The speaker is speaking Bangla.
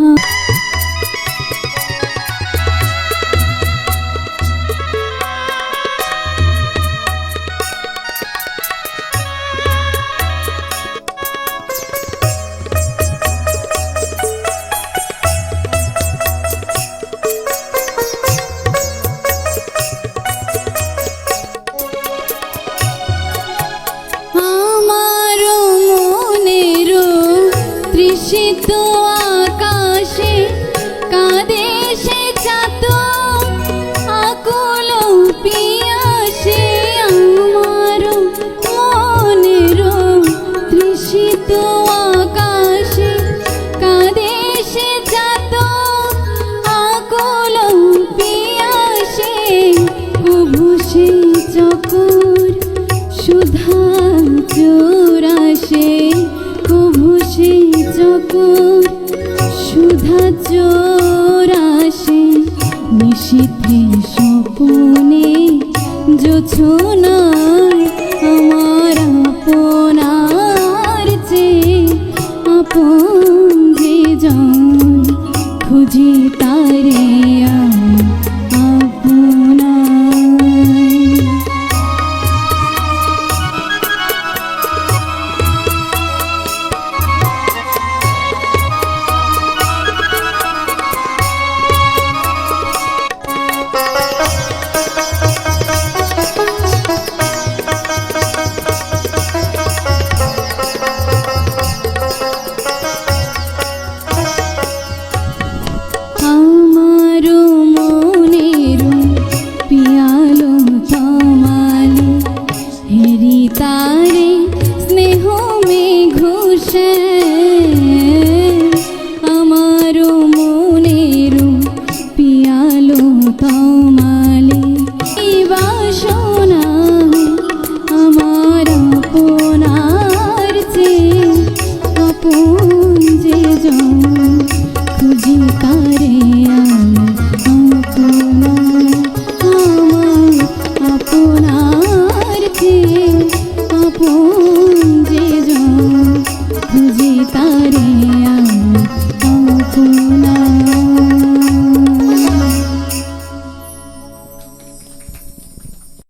আমার সুধা চোরাসে নিশীথে স্বপনে জোছনায় আমার আপনার চেয়ে আপন খুঁজি তারে আপন যে জন খুঁজি আমি আপনার চেয়ে আপন যে জন